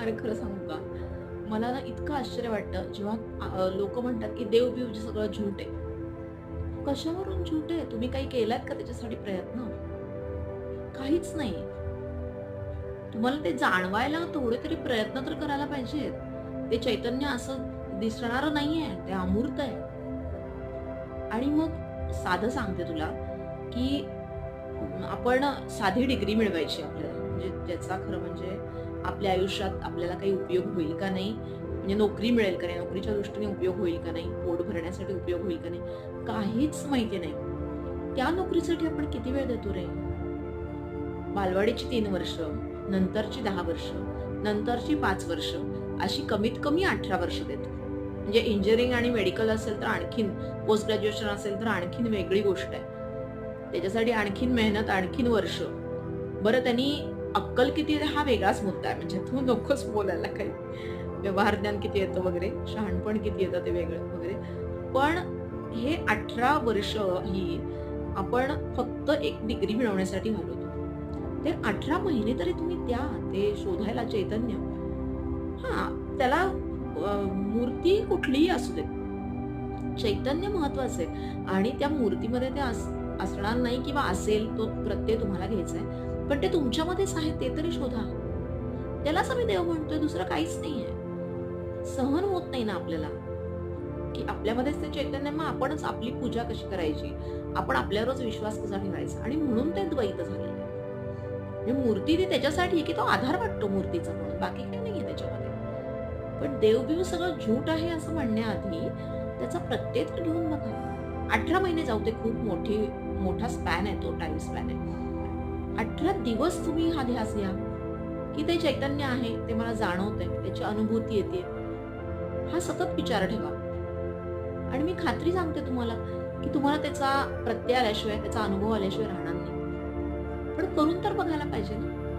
अरे खरं सांगू का? मला ना इतकं आश्चर्य वाटतं जेव्हा लोक म्हणतात की देव बिव सगळं झूट आहे. कशावरून झूट आहे? तुम्ही काही केलात का त्याच्यासाठी प्रयत्न? काहीच नाही. तुम्हाला ते जाणवायला थोडे तरी प्रयत्न तर करायला पाहिजेत. ते चैतन्य असं दिसणार नाहीये ते अमूर्त आहे. आणि मग साधं सांगते तुला की आपण साधी डिग्री मिळवायची आपल्याला. म्हणजे ज्याचा खरं म्हणजे आपल्या आयुष्यात आपल्याला काही उपयोग होईल का नाही? म्हणजे नोकरी मिळेल का नाही? नोकरीच्या दृष्टीने उपयोग होईल का नाही? पोट भरण्यासाठी उपयोग होईल का नाही? काहीच माहिती नाही. त्या नोकरीसाठी आपण किती वेळ देतो रे? बालवाडीची तीन वर्ष नंतरची दहा वर्ष नंतरची पाच वर्ष अशी कमीत कमी अठरा वर्ष देतो. म्हणजे इंजिनिअरिंग आणि मेडिकल असेल तर आणखीन पोस्ट ग्रॅज्युएशन असेल तर आणखीन वेगळी गोष्ट आहे. त्याच्यासाठी आणखीन मेहनत आणखीन वर्ष. बरं त्यांनी अक्कल किती येते? हा वेगळाच मुद्दा आहे. म्हणजे तू नकोच बोलायला काही. व्यवहार ज्ञान किती येतं वगैरे शहाणपण किती येतं ते वेगळं वगैरे. पण हे अठरा वर्ष ही आपण फक्त एक डिग्री मिळवण्यासाठी घालवतो ते अठरा महिने तरी तुम्ही द्या ते शोधायला चैतन्य. हा त्याला मूर्ती कुठलीही असू दे. चैतन्य महत्वाचं आहे. आणि त्या मूर्तीमध्ये ते अस- असणार नाही किंवा असेल तो प्रत्यय तुम्हाला घ्यायचा आहे. पण ते तुमच्यामध्येच आहे ते तरी शोधा. त्यालाच आम्ही देव म्हणतोय दुसरं काहीच नाहीये. सहन होत नाही ना आपल्याला. की आपल्यामध्येच ते चैतन्य मग आपणच आपली पूजा कशी करायची? आपण आपल्यावरच विश्वास कसा ठेवायचा? आणि म्हणून ते द्वैत झालेलं आहे म्हणजे मूर्ती ती त्याच्यासाठी की तो आधार वाटतो मूर्तीचा म्हणून. बाकी काही नाहीये त्याच्यामध्ये. पण देवबिव सगळं झूट आहे असं म्हणण्याआधी त्याचा प्रत्येक घेऊन बघा. अठरा महिने जाऊ ते खूप मोठी मोठा स्पॅन आहे तो टाइम स्पॅन आहे. अठरा दिवस तुम्ही हा ध्यास घ्या. की ते चैतन्य आहे ते मला जाणवतंय त्याची अनुभूती येते. हा सतत विचार ठेवा. आणि मी खात्री सांगते तुम्हाला की तुम्हाला त्याचा प्रत्यय आल्याशिवाय त्याचा अनुभव आल्याशिवाय राहणार नाही. पण करून तर बघायला पाहिजे ना.